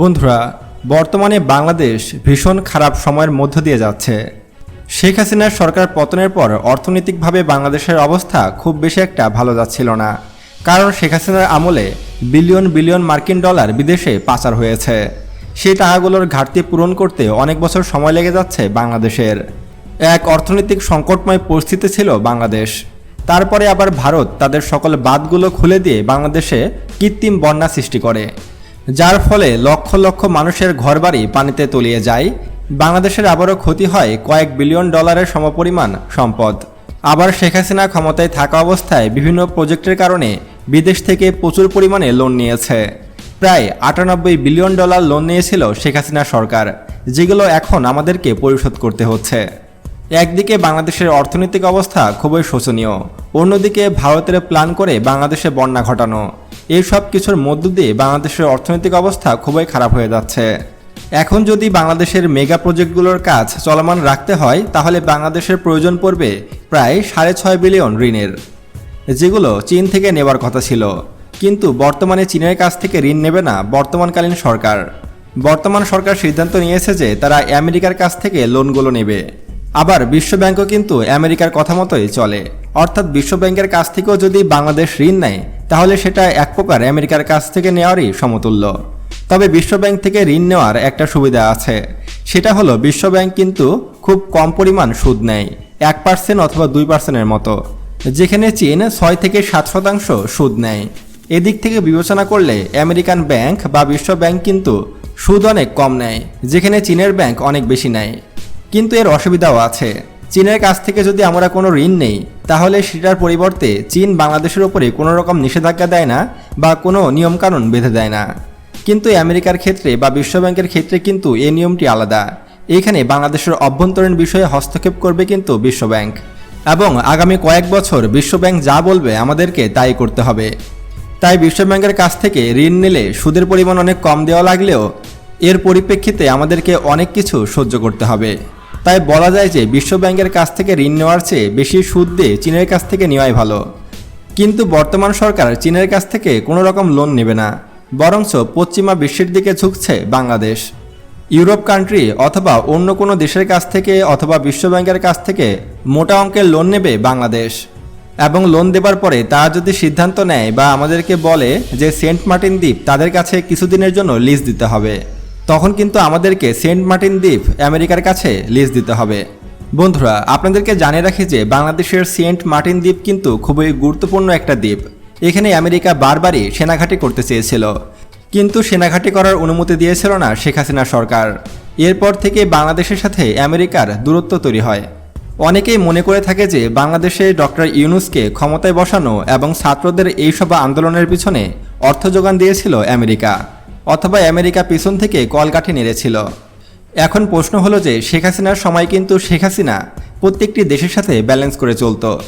বন্ধুরা, বর্তমানে বাংলাদেশ ভীষণ খারাপ সময়ের মধ্য দিয়ে যাচ্ছে। শেখ হাসিনার সরকার পতনের পর অর্থনৈতিকভাবে বাংলাদেশের অবস্থা খুব বেশি একটা ভালো যাচ্ছিল না। কারণ শেখ হাসিনার আমলে বিলিয়ন বিলিয়ন মার্কিন ডলার বিদেশে পাচার হয়েছে। সেই টাকাগুলোর ঘাটতি পূরণ করতে অনেক বছর সময় লেগে যাচ্ছে বাংলাদেশের। এক অর্থনৈতিক সংকটময় পরিস্থিতি ছিল বাংলাদেশ। তারপরে আবার ভারত তাদের সকল বাঁধগুলো খুলে দিয়ে বাংলাদেশে কৃত্রিম বন্যা সৃষ্টি করে। যার ফলে লক্ষ লক্ষ মানুষের ঘরবাড়ি পানিতে তলিয়ে যায়। বাংলাদেশের আবারও ক্ষতি হয় কয়েক বিলিয়ন ডলারের সমপরিমাণ সম্পদ। আবার শেখ হাসিনা ক্ষমতায় থাকা অবস্থায় বিভিন্ন প্রজেক্টের কারণে বিদেশ থেকে প্রচুর পরিমাণে লোন নিয়েছে। প্রায় আটানব্বই বিলিয়ন ডলার লোন নিয়েছিল শেখ হাসিনা সরকার, যেগুলো এখন আমাদেরকে পরিশোধ করতে হচ্ছে। একদিকে বাংলাদেশের অর্থনৈতিক অবস্থা খুবই শোচনীয়, অন্যদিকে ভারতের প্ল্যান করে বাংলাদেশে বন্যা ঘটানো। এই সব কিছুর মধ্য দিয়ে বাংলাদেশের অর্থনৈতিক অবস্থা খুবই খারাপ হয়ে যাচ্ছে। এখন যদি বাংলাদেশের মেগা প্রজেক্টগুলোর কাজ চলমান রাখতে হয়, তাহলে বাংলাদেশের প্রয়োজন পড়বে প্রায় সাড়ে ছয় বিলিয়ন ঋণের, যেগুলো চীন থেকে নেবার কথা ছিল। কিন্তু বর্তমানে চীনের কাছ থেকে ঋণ নেবে না বর্তমানকালীন সরকার। বর্তমান সরকার সিদ্ধান্ত নিয়েছে যে তারা আমেরিকার কাছ থেকে লোনগুলো নেবে। আবার বিশ্বব্যাংকও কিন্তু আমেরিকার কথা মতোই চলে। অর্থাৎ বিশ্বব্যাংকের কাছ থেকেও যদি বাংলাদেশ ঋণ নেয়, তাহলে সেটা এক প্রকার আমেরিকার কাছ থেকে নেওয়ারই সমতুল্য। তবে বিশ্বব্যাংক থেকে ঋণ নেওয়ার একটা সুবিধা আছে। সেটা হলো বিশ্বব্যাংক কিন্তু খুব কম পরিমাণ সুদ নেয়, এক পার্সেন্ট অথবা দুই পার্সেন্টের মতো। যেখানে চীন ছয় থেকে সাত শতাংশ সুদ নেয়। এদিক থেকে বিবেচনা করলে আমেরিকান ব্যাংক বা বিশ্ব ব্যাংক কিন্তু সুদ অনেক কম নেয়, যেখানে চীনের ব্যাংক অনেক বেশি নেয়। কিন্তু এর অসুবিধাও আছে। চীনের কাছ থেকে যদি আমরা কোনো ঋণ নেই, তাহলে সেটার পরিবর্তে চীন বাংলাদেশের উপরে কোনো রকম নিষেধাজ্ঞা দেয় না বা কোনো নিয়মকানুন বেঁধে দেয় না। কিন্তু আমেরিকার ক্ষেত্রে বা বিশ্বব্যাংকের ক্ষেত্রে কিন্তু এই নিয়মটি আলাদা। এখানে বাংলাদেশের অভ্যন্তরীণ বিষয়ে হস্তক্ষেপ করবে কিন্তু বিশ্বব্যাংক। এবং আগামী কয়েক বছর বিশ্বব্যাংক যা বলবে আমাদেরকে তাই করতে হবে। তাই বিশ্বব্যাংকের কাছ থেকে ঋণ নিলে সুদের পরিমাণ অনেক কম দেওয়া লাগলেও এর পরিপ্রেক্ষিতে আমাদেরকে অনেক কিছু সহ্য করতে হবে। তাই বলা যায় যে বিশ্বব্যাংকের কাছ থেকে ঋণ নেওয়ার চেয়ে বেশি সুদ দিয়ে চীনের কাছ থেকে নেওয়াই ভালো। কিন্তু বর্তমান সরকার চীনের কাছ থেকে কোনো রকম লোন নেবে না, বরঞ্চ পশ্চিমা বিশ্বের দিকে ঝুঁকছে বাংলাদেশ। ইউরোপ কান্ট্রি অথবা অন্য কোনো দেশের কাছ থেকে অথবা বিশ্বব্যাংকের কাছ থেকে মোটা অঙ্কের লোন নেবে বাংলাদেশ। এবং লোন দেবার পরে তারা যদি সিদ্ধান্ত নেয় বা আমাদেরকে বলে যে সেন্ট মার্টিন দ্বীপ তাদের কাছে কিছুদিনের জন্য লিজ দিতে হবে। তখন কিন্তু আমাদেরকে সেন্ট মার্টিন দ্বীপ আমেরিকার কাছে লিজ দিতে হবে। বন্ধুরা, আপনাদেরকে জানিয়ে রাখি যে বাংলাদেশের সেন্ট মার্টিন দ্বীপ কিন্তু খুবই গুরুত্বপূর্ণ একটা দ্বীপ। এখানে আমেরিকা বারবারই সেনাঘাঁটি করতে চেয়েছিল। কিন্তু সেনাঘাঁটি করার অনুমতি দিয়েছিল না শেখ হাসিনা সরকার। এরপর থেকে বাংলাদেশের সাথে আমেরিকার দূরত্ব তৈরি হয়। অনেকেই মনে করে থাকে যে বাংলাদেশে ডক্টর ইউনুসকে ক্ষমতায় বসানো এবং ছাত্রদের এইসব আন্দোলনের পিছনে অর্থ যোগান দিয়েছিল আমেরিকা। অথবা আমেরিকা পিছন থেকে কলকাঠি নেড়েছিল। এখন প্রশ্ন হলো যে, শেখ হাসিনার সময় কিন্তু শেখ হাসিনা প্রত্যেকটি দেশের সাথে ব্যালেন্স করে চলতো।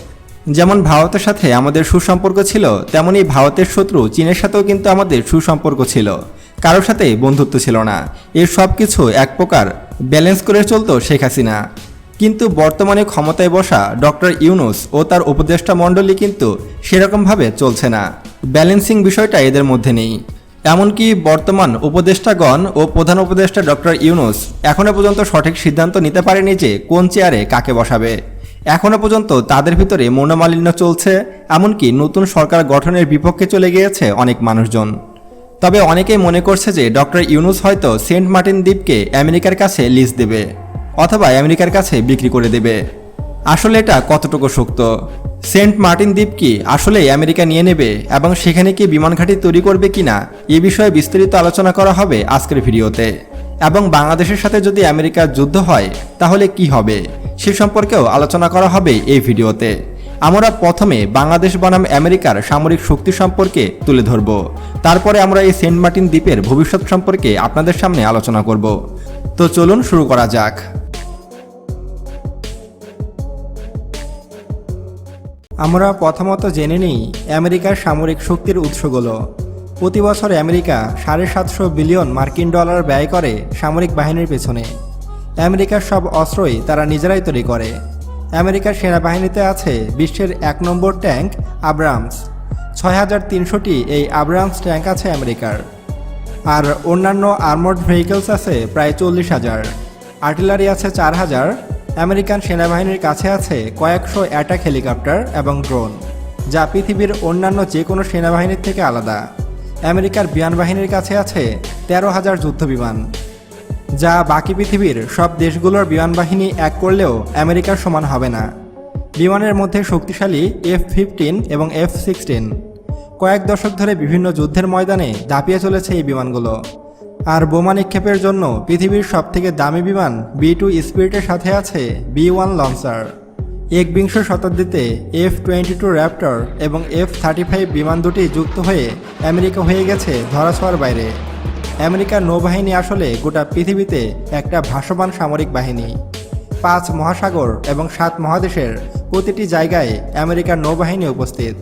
যেমন ভারতের সাথে আমাদের সুসম্পর্ক ছিল, তেমনি ভারতের শত্রু চীনের সাথেও কিন্তু আমাদের সুসম্পর্ক ছিল। কারোর সাথে বন্ধুত্ব ছিল না। এর সব কিছু এক প্রকার ব্যালেন্স করে চলত শেখ হাসিনা। কিন্তু বর্তমানে ক্ষমতায় বসা ডক্টর ইউনুস ও তার উপদেষ্টা মণ্ডলী কিন্তু সেরকমভাবে চলছে না। ব্যালেন্সিং বিষয়টা এদের মধ্যে নেই। এমনকি বর্তমান উপদেষ্টাগণ ও প্রধান উপদেষ্টা ডক্টর ইউনুস এখনও পর্যন্ত সঠিক সিদ্ধান্ত নিতে পারেনি যে কোন চেয়ারে কাকে বসাবে। এখনও পর্যন্ত তাদের ভিতরে মনোমালিন্য চলছে, এমনকি নতুন সরকার গঠনের বিপক্ষে চলে গিয়েছে অনেক মানুষজন। তবে অনেকেই মনে করছে যে ডক্টর ইউনুস হয়তো সেন্ট মার্টিন দ্বীপকে আমেরিকার কাছে লিজ দেবে, অথবা আমেরিকার কাছে বিক্রি করে দেবে। আসলে এটা কতটুকু সত্য? সেন্ট মার্টিন দ্বীপ কি আসলে আমেরিকা নিয়ে নেবে এবং সেখানে কি বিমান ঘাঁটি তৈরি করবে কিনা এ বিষয়ে বিস্তারিত আলোচনা করা হবে আজকের ভিডিওতে। এবং বাংলাদেশের সাথে যদি আমেরিকার যুদ্ধ হয়, তাহলে কি হবে? সে সম্পর্কেও আলোচনা করা হবে এই ভিডিওতে। আমরা প্রথমে বাংলাদেশ বনাম আমেরিকার সামরিক শক্তি সম্পর্কে তুলে ধরব। তারপরে আমরা এই সেন্ট মার্টিন দ্বীপের ভবিষ্যৎ সম্পর্কে আপনাদের সামনে আলোচনা করব। তো চলুন শুরু করা যাক। আমরা প্রথমত জেনে নিই আমেরিকার সামরিক শক্তির উৎসগুলো। প্রতি বছর আমেরিকা সাড়ে সাতশো বিলিয়ন মার্কিন ডলার ব্যয় করে সামরিক বাহিনীর পেছনে। আমেরিকার সব অস্ত্রই তারা নিজেরাই তৈরি করে। আমেরিকার সেনাবাহিনীতে আছে বিশ্বের এক নম্বর ট্যাঙ্ক আব্রামস ছয় হাজার তিনশোটি এই আব্রামস ট্যাঙ্ক আছে আমেরিকার। আর অন্যান্য আর্মড ভেহিকলস আছে প্রায় চল্লিশ হাজার। আর্টিলারি আছে চার হাজার। আমেরিকান সেনাবাহিনীর কাছে আছে কয়েকশো অ্যাটাক হেলিকপ্টার এবং ড্রোন, যা পৃথিবীর অন্যান্য যে কোনো সেনাবাহিনীর থেকে আলাদা। আমেরিকার বিমান বাহিনীর কাছে আছে তেরো হাজার যুদ্ধবিমান, যা বাকি পৃথিবীর সব দেশগুলোর বিমান বাহিনী এক করলেও আমেরিকার সমান হবে না। বিমানের মধ্যে শক্তিশালী এফ ফিফটিন এবং এফ সিক্সটিন, কয়েক দশক ধরে বিভিন্ন যুদ্ধের ময়দানে দাপিয়ে চলেছে এই বিমানগুলো। আর বোমা নিক্ষেপের জন্য পৃথিবীর সবথেকে দামি বিমান বি টু স্পিরিটের সাথে আছে বি ওয়ান লঞ্চার। একবিংশ শতাব্দীতে এফ টোয়েন্টি টু র্যাপ্টর এবং এফ থার্টি ফাইভ বিমান দুটি যুক্ত হয়ে আমেরিকা হয়ে গেছে ধরাছোঁয়ার বাইরে। আমেরিকার নৌবাহিনী আসলে গোটা পৃথিবীতে একটা ভাসমান সামরিক বাহিনী। পাঁচ মহাসাগর এবং সাত মহাদেশের প্রতিটি জায়গায় আমেরিকার নৌবাহিনী উপস্থিত।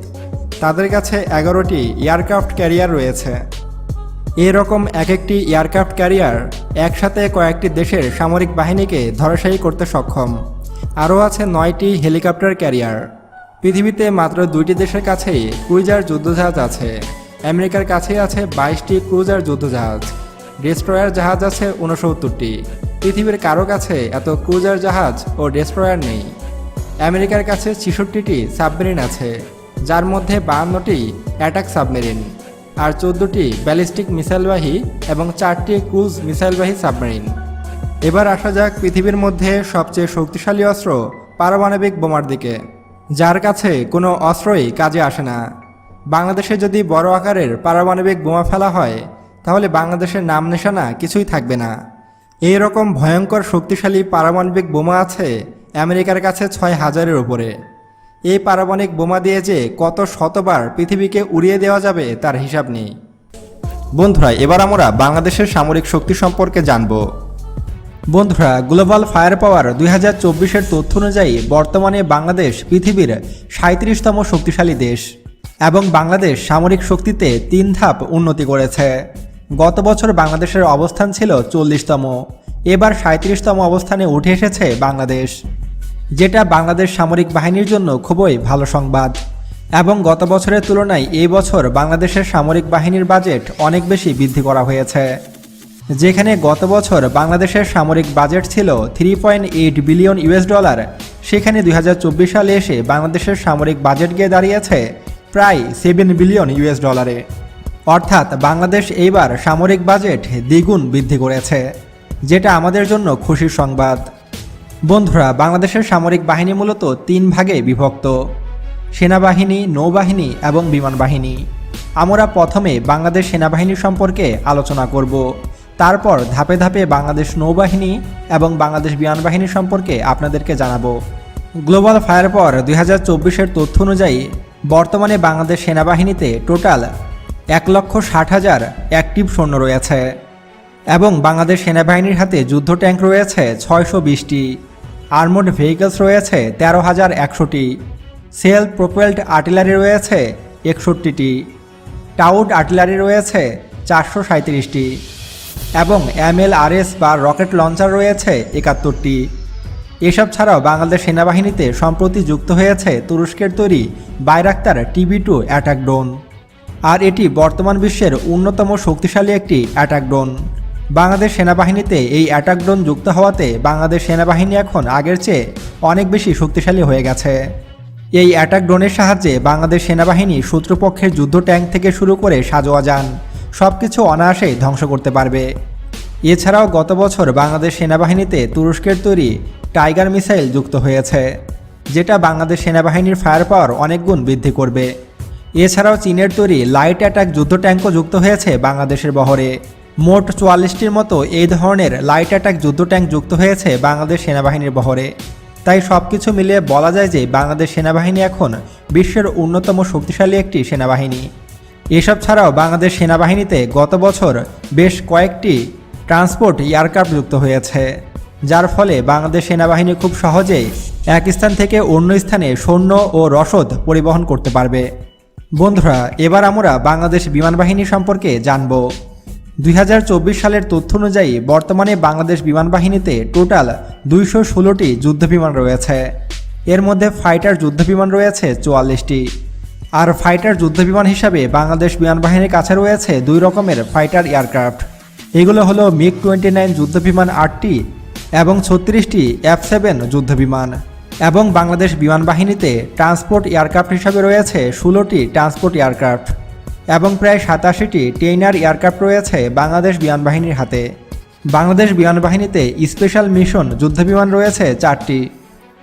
তাদের কাছে এগারোটি এয়ারক্রাফট ক্যারিয়ার রয়েছে। এরকম এক একটি এয়ারক্রাফট ক্যারিয়ার একসাথে কয়েকটি দেশের সামরিক বাহিনীকে ধরাশায়ী করতে সক্ষম। আরও আছে নয়টি হেলিকপ্টার ক্যারিয়ার। পৃথিবীতে মাত্র দুইটি দেশের কাছেই ক্রুইজার যুদ্ধজাহাজ আছে। আমেরিকার কাছেই আছে বাইশটি ক্রুজার যুদ্ধজাহাজ। ডেস্ট্রয়ার জাহাজ আছে উনসত্তরটি পৃথিবীর কারও কাছে এত ক্রুজার জাহাজ ও ডেস্ট্রয়ার নেই। আমেরিকার কাছে ছেষট্টিটি সাবমেরিন আছে, যার মধ্যে বাহান্নটি অ্যাটাক সাবমেরিন। আর চোদ্দটি ব্যালিস্টিক মিসাইলবাহী এবং চারটি ক্রুজ মিসাইলবাহী সাবমেরিন। এবার আসা যাক পৃথিবীর মধ্যে সবচেয়ে শক্তিশালী অস্ত্র পারমাণবিক বোমার দিকে। যার কাছে কোনো অস্ত্রই কাজে আসে না। বাংলাদেশে যদি বড় আকারের পারমাণবিক বোমা ফেলা হয়, তাহলে বাংলাদেশের নাম নিশানা কিছুই থাকবে না। এই রকম ভয়ঙ্কর শক্তিশালী পারমাণবিক বোমা আছে আমেরিকার কাছে ছয় হাজারের উপরে। এই পারমাণবিক বোমা দিয়ে যে কত শতবার পৃথিবীকে উড়িয়ে দেওয়া যাবে তার হিসাব নেই। বন্ধুরা, এবার আমরা বাংলাদেশের সামরিক শক্তি সম্পর্কে জানব। বন্ধুরা, গ্লোবাল ফায়ার পাওয়ার দুই হাজার চব্বিশের তথ্য অনুযায়ী বর্তমানে বাংলাদেশ পৃথিবীর সাঁত্রিশতম শক্তিশালী দেশ এবং বাংলাদেশ সামরিক শক্তিতে তিন ধাপ উন্নতি করেছে। গত বছর বাংলাদেশের অবস্থান ছিল চল্লিশতম। এবার সাঁত্রিশতম অবস্থানে উঠে এসেছে বাংলাদেশ। যেটা বাংলাদেশ সামরিক বাহিনীর জন্য খুবই ভালো সংবাদ। এবং গত বছরের তুলনায় এই বছর বাংলাদেশের সামরিক বাহিনীর বাজেট অনেক বেশি বৃদ্ধি করা হয়েছে। যেখানে গত বছর বাংলাদেশের সামরিক বাজেট ছিল three point eight billion US dollar সেখানে দুই হাজার চব্বিশ সালে এসে বাংলাদেশের সামরিক বাজেট গিয়ে দাঁড়িয়েছে প্রায় সেভেন বিলিয়ন ইউএস ডলারে অর্থাৎ বাংলাদেশ এইবার সামরিক বাজেট দ্বিগুণ বৃদ্ধি করেছে, যেটা আমাদের জন্য খুশির সংবাদ। বন্ধুরা, বাংলাদেশের সামরিক বাহিনী মূলত তিন ভাগে বিভক্ত। সেনাবাহিনী, নৌবাহিনী এবং বিমান বাহিনী। আমরা প্রথমে বাংলাদেশ সেনাবাহিনী সম্পর্কে আলোচনা করব। তারপর ধাপে ধাপে বাংলাদেশ নৌবাহিনী এবং বাংলাদেশ বিমান বাহিনী সম্পর্কে আপনাদেরকে জানাব। গ্লোবাল ফায়ার পর দুই হাজার তথ্য অনুযায়ী বর্তমানে বাংলাদেশ সেনাবাহিনীতে টোটাল এক লক্ষ ষাট হাজার অ্যাক্টিভ সৈন্য রয়েছে এবং বাংলাদেশ সেনাবাহিনীর হাতে যুদ্ধ ট্যাঙ্ক রয়েছে ছয়শো বিশটি। আর্মড ভেহিকলস রয়েছে তেরো হাজার একশোটি। সেল প্রোপেলড আর্টিলারি রয়েছে একষট্টিটি। টাউড আর্টিলারি রয়েছে চারশো সাঁত্রিশটি এবং এমএলআরএস বা রকেট লঞ্চার রয়েছে একাত্তরটি। এসব ছাড়াও বাংলাদেশ সেনাবাহিনীতে সম্প্রতি যুক্ত হয়েছে তুরস্কের তৈরি Bayraktar TB two attack drone. আর এটি বর্তমান বিশ্বের অন্যতম শক্তিশালী একটি অ্যাটাক ড্রোন। বাংলাদেশ সেনাবাহিনীতে এই অ্যাটাক ড্রোন যুক্ত হওয়াতে বাংলাদেশ সেনাবাহিনী এখন আগের চেয়ে অনেক বেশি শক্তিশালী হয়ে গেছে। এই অ্যাটাক ড্রোনের সাহায্যে বাংলাদেশ সেনাবাহিনী শত্রুপক্ষের যুদ্ধ ট্যাঙ্ক থেকে শুরু করে সাজোয়া যান। সব কিছু অনায়াসেই ধ্বংস করতে পারবে। এছাড়াও গত বছর বাংলাদেশ সেনাবাহিনীতে তুরস্কের তৈরি টাইগার মিসাইল যুক্ত হয়েছে, যেটা বাংলাদেশ সেনাবাহিনীর ফায়ার পাওয়ার অনেক গুণ বৃদ্ধি করবে। এছাড়াও চীনের তৈরি লাইট অ্যাটাক যুদ্ধ ট্যাঙ্কও যুক্ত হয়েছে বাংলাদেশের বহরে। মোট চুয়াল্লিশটির মতো এই ধরনের লাইট অ্যাটাক যুদ্ধ ট্যাঙ্ক যুক্ত হয়েছে বাংলাদেশ সেনাবাহিনীর বহরে। তাই সব কিছু মিলিয়ে বলা যায় যে বাংলাদেশ সেনাবাহিনী এখন বিশ্বের অন্যতম শক্তিশালী একটি সেনাবাহিনী। এসব ছাড়াও বাংলাদেশ সেনাবাহিনীতে গত বছর বেশ কয়েকটি ট্রান্সপোর্ট এয়ারক্রাফট যুক্ত হয়েছে, যার ফলে বাংলাদেশ সেনাবাহিনী খুব সহজেই এক স্থান থেকে অন্য স্থানে সৈন্য ও রসদ পরিবহন করতে পারবে। বন্ধুরা, এবার আমরা বাংলাদেশ বিমান বাহিনী সম্পর্কে জানব। দুই হাজার চব্বিশ সালের তথ্য অনুযায়ী বর্তমানে বাংলাদেশ বিমান বাহিনীতে টোটাল দুইশো ষোলোটি যুদ্ধবিমান রয়েছে। এর মধ্যে ফাইটার যুদ্ধবিমান রয়েছে চুয়াল্লিশটি। আর ফাইটার যুদ্ধবিমান হিসাবে বাংলাদেশ বিমান বাহিনীর কাছে রয়েছে দুই রকমের ফাইটার এয়ারক্রাফট। এগুলো হলো মিগ টোয়েন্টি নাইন যুদ্ধবিমান আটটি এবং ছত্রিশটি এফ সেভেন যুদ্ধবিমান। এবং বাংলাদেশ বিমান বাহিনীতে ট্রান্সপোর্ট এয়ারক্রাফট হিসাবে রয়েছে ষোলোটি ট্রান্সপোর্ট এয়ারক্রাফট। এবং প্রায় সাতাশিটি টেইনার এয়ারক্রাফট রয়েছে বাংলাদেশ বিমান বাহিনীর হাতে। বাংলাদেশ বিমান বাহিনীতে স্পেশাল মিশন যুদ্ধবিমান রয়েছে চারটি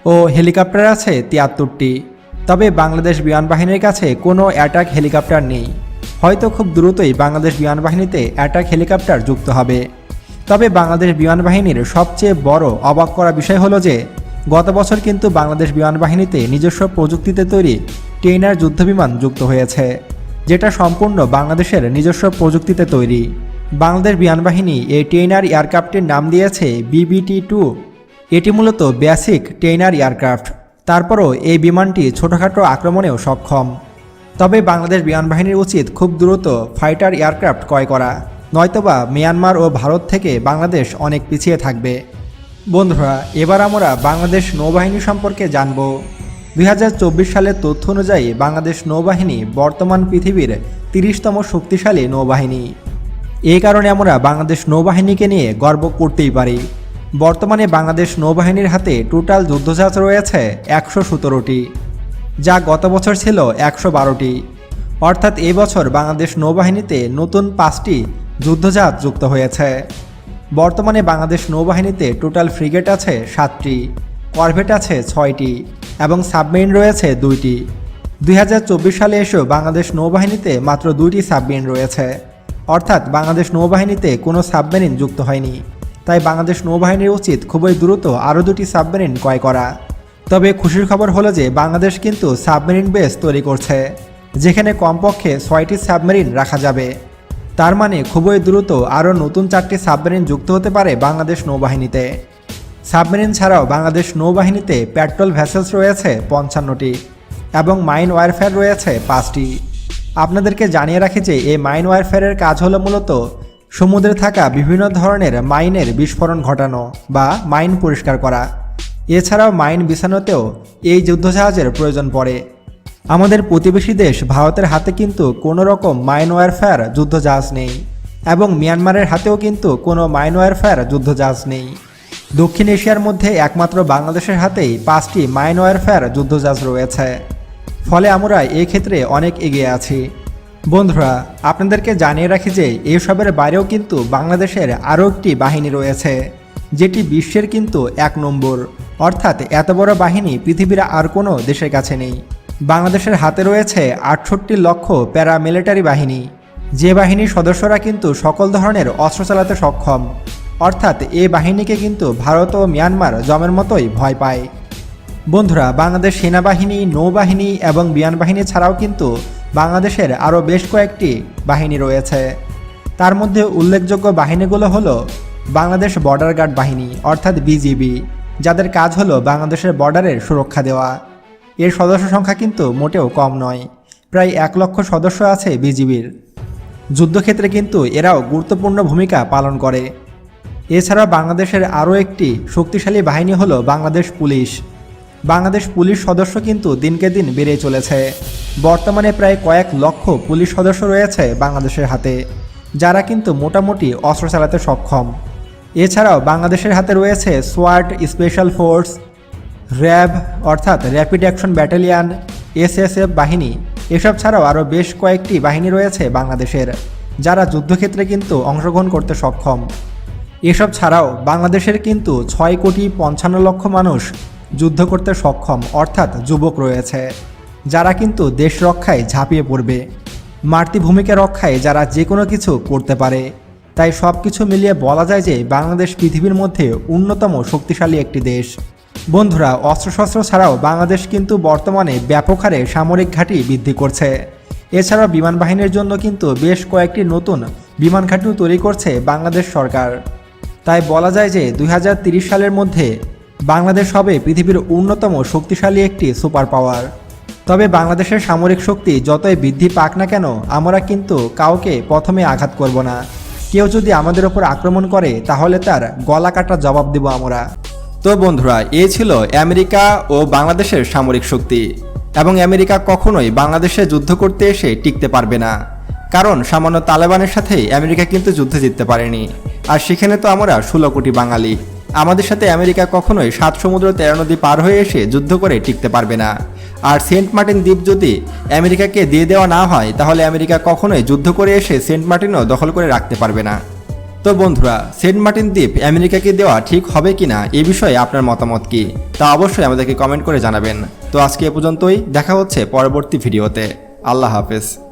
ও হেলিকপ্টার আছে তিয়াত্তরটি। তবে বাংলাদেশ বিমান বাহিনীর কাছে কোনো অ্যাটাক হেলিকপ্টার নেই। হয়তো খুব দ্রুতই বাংলাদেশ বিমান বাহিনীতে অ্যাটাক হেলিকপ্টার যুক্ত হবে। তবে বাংলাদেশ বিমান বাহিনীর সবচেয়ে বড় অবাক করা বিষয় হলো যে, গত বছর কিন্তু বাংলাদেশ বিমান বাহিনীতে নিজস্ব প্রযুক্তিতে তৈরি টেইনার যুদ্ধবিমান যুক্ত হয়েছে। যেটা সম্পূর্ণ বাংলাদেশের নিজস্ব প্রযুক্তিতে তৈরি। বাংলাদেশ বিমান বাহিনী এই টেইনার এয়ারক্রাফটের নাম দিয়েছে বিবিটি টু এটি মূলত বেসিক টেইনার এয়ারক্রাফট। তারপরও এই বিমানটি ছোটোখাটো আক্রমণেও সক্ষম। তবে বাংলাদেশ বিমান বাহিনীর উচিত খুব দ্রুত ফাইটার এয়ারক্রাফট ক্রয় করা। নয়তোবা মিয়ানমার ও ভারত থেকে বাংলাদেশ অনেক পিছিয়ে থাকবে। বন্ধুরা, এবার আমরা বাংলাদেশ নৌবাহিনী সম্পর্কে জানব। দুই হাজার চব্বিশ সালের তথ্য অনুযায়ী বাংলাদেশ নৌবাহিনী বর্তমান পৃথিবীর তিরিশতম শক্তিশালী নৌবাহিনী। এই কারণে আমরা বাংলাদেশ নৌবাহিনীকে নিয়ে গর্ব করতেই পারি। বর্তমানে বাংলাদেশ নৌবাহিনীর হাতে টোটাল যুদ্ধজাহাজ রয়েছে একশো সতেরোটি, যা গত বছর ছিল একশো বারোটি। অর্থাৎ এই বছর বাংলাদেশ নৌবাহিনীতে নতুন পাঁচটি যুদ্ধজাহাজ যুক্ত হয়েছে। বর্তমানে বাংলাদেশ নৌবাহিনীতে টোটাল ফ্রিগেট আছে সাতটি, করভেট আছে ছয়টি। এবং সাবমেরিন রয়েছে দুইটি। দুই হাজার চব্বিশ সালে এসেও বাংলাদেশ নৌবাহিনীতে মাত্র দুইটি সাবমেরিন রয়েছে। অর্থাৎ বাংলাদেশ নৌবাহিনীতে কোনো সাবমেরিন যুক্ত হয়নি। তাই বাংলাদেশ নৌবাহিনীর উচিত খুবই দ্রুত আরও দুটি সাবমেরিন ক্রয় করা। তবে খুশির খবর হলো যে বাংলাদেশ কিন্তু সাবমেরিন বেস তৈরি করছে, যেখানে কমপক্ষে ছয়টি সাবমেরিন রাখা যাবে। তার মানে খুবই দ্রুত আরও নতুন চারটি সাবমেরিন যুক্ত হতে পারে বাংলাদেশ নৌবাহিনীতে। সাবমেরিন ছাড়াও বাংলাদেশ নৌবাহিনীতে পেট্রোল ভ্যাসেলস রয়েছে পঞ্চান্নটি এবং মাইন ওয়ারফেয়ার রয়েছে পাঁচটি। আপনাদেরকে জানিয়ে রাখি যে এই মাইন ওয়ারফেয়ারের কাজ হলো মূলত সমুদ্রে থাকা বিভিন্ন ধরনের মাইনের বিস্ফোরণ ঘটানো বা মাইন পরিষ্কার করা। এছাড়াও মাইন বিছানোতেও এই যুদ্ধজাহাজের প্রয়োজন পড়ে। আমাদের প্রতিবেশী দেশ ভারতের হাতে কিন্তু কোনো রকম মাইন ওয়ারফেয়ার যুদ্ধজাহাজ নেই এবং মিয়ানমারের হাতেও কিন্তু কোনো মাইন ওয়ারফেয়ার যুদ্ধজাহাজ নেই। দক্ষিণ এশিয়ার মধ্যে একমাত্র বাংলাদেশের হাতেই পাঁচটি মাইন ওয়ারফেয়ার যুদ্ধজাহাজ রয়েছে। ফলে আমরা এই ক্ষেত্রে অনেক এগিয়ে আছি। বন্ধুরা, আপনাদেরকে জানিয়ে রাখি যে এসবের বাইরেও কিন্তু বাংলাদেশের আরও একটি বাহিনী রয়েছে, যেটি বিশ্বের কিন্তু এক নম্বর। অর্থাৎ এত বড় বাহিনী পৃথিবীর আর কোনো দেশের কাছে নেই। বাংলাদেশের হাতে রয়েছে আটষট্টি লক্ষ প্যারামিলিটারি বাহিনী। যে বাহিনীর সদস্যরা কিন্তু সকল ধরনের অস্ত্র চালাতে সক্ষম। অর্থাৎ এ বাহিনীকে কিন্তু ভারত ও মিয়ানমার জমের মতোই ভয় পায়। বন্ধুরা, বাংলাদেশ সেনাবাহিনী, নৌবাহিনী এবং বিমান বাহিনী ছাড়াও কিন্তু বাংলাদেশের আরও বেশ কয়েকটি বাহিনী রয়েছে। তার মধ্যে উল্লেখযোগ্য বাহিনীগুলো হলো বাংলাদেশ বর্ডার গার্ড বাহিনী, অর্থাৎ বিজিবি, যাদের কাজ হলো বাংলাদেশের বর্ডারের সুরক্ষা দেওয়া। এর সদস্য সংখ্যা কিন্তু মোটেও কম নয়, প্রায় এক লক্ষ সদস্য আছে বিজিবির। যুদ্ধক্ষেত্রে কিন্তু এরাও গুরুত্বপূর্ণ ভূমিকা পালন করে। এছাড়া বাংলাদেশের আরও একটি শক্তিশালী বাহিনী হলো বাংলাদেশ পুলিশ। বাংলাদেশ পুলিশ সদস্য কিন্তু দিনকে দিন বেড়ে চলেছে। বর্তমানে প্রায় কয়েক লক্ষ পুলিশ সদস্য রয়েছে বাংলাদেশের হাতে, যারা কিন্তু মোটামুটি অস্ত্র চালাতে সক্ষম। এছাড়াও বাংলাদেশের হাতে রয়েছে সোয়ার্ট স্পেশাল ফোর্স, র্যাব অর্থাৎ র্যাপিড অ্যাকশন ব্যাটালিয়ান, এসএসএফ বাহিনী। এসব ছাড়াও আরও বেশ কয়েকটি বাহিনী রয়েছে বাংলাদেশের, যারা যুদ্ধক্ষেত্রে কিন্তু অংশগ্রহণ করতে সক্ষম। এসব ছাড়াও বাংলাদেশের কিন্তু ছয় কোটি পঞ্চান্ন লক্ষ মানুষ যুদ্ধ করতে সক্ষম অর্থাৎ যুবক রয়েছে, যারা কিন্তু দেশ রক্ষায় ঝাঁপিয়ে পড়বে। মাতৃভূমিকে রক্ষায় যারা যে কোনো কিছু করতে পারে। তাই সব কিছু মিলিয়ে বলা যায় যে বাংলাদেশ পৃথিবীর মধ্যে অন্যতম শক্তিশালী একটি দেশ। বন্ধুরা, অস্ত্রশস্ত্র ছাড়াও বাংলাদেশ কিন্তু বর্তমানে ব্যাপক হারে সামরিক ঘাঁটি বৃদ্ধি করছে। এছাড়াও বিমান বাহিনীর জন্য কিন্তু বেশ কয়েকটি নতুন বিমান ঘাঁটিও তৈরি করছে বাংলাদেশ সরকার। তাই বলা যায় যে দুই সালের মধ্যে বাংলাদেশ হবে পৃথিবীর অন্যতম শক্তিশালী একটি সুপার পাওয়ার। তবে বাংলাদেশের সামরিক শক্তি যতই বৃদ্ধি পাক না কেন, আমরা কিন্তু কাউকে প্রথমে আঘাত করব না। কেউ যদি আমাদের ওপর আক্রমণ করে, তাহলে তার গলা কাটা জবাব দেব আমরা। তো বন্ধুরা এই ছিল আমেরিকা ও বাংলাদেশের সামরিক শক্তি। এবং আমেরিকা কখনোই বাংলাদেশে যুদ্ধ করতে এসে টিকতে পারবে না। কারণ সামান্য তালেবানের সাথেই আমেরিকা কিন্তু যুদ্ধে জিততে পারেনি। আর সেখানে তো আমরা ষোলো কোটি বাঙালি। আমাদের সাথে আমেরিকা কখনোই সাত সমুদ্র তেরো নদী পার হয়ে এসে যুদ্ধ করে টিকতে পারবে না। আর সেন্ট মার্টিন দ্বীপ যদি আমেরিকাকে দিয়ে দেওয়া না হয়, তাহলে আমেরিকা কখনোই যুদ্ধ করে এসে সেন্ট মার্টিনও দখল করে রাখতে পারবে না। তো বন্ধুরা, সেন্ট মার্টিন দ্বীপ আমেরিকাকে দেওয়া ঠিক হবে কিনা এ বিষয়ে আপনার মতামত কি? তা অবশ্যই আমাদেরকে কমেন্ট করে জানাবেন। তো আজকে এ পর্যন্তই, দেখা হচ্ছে পরবর্তী ভিডিওতে। আল্লাহ হাফেজ।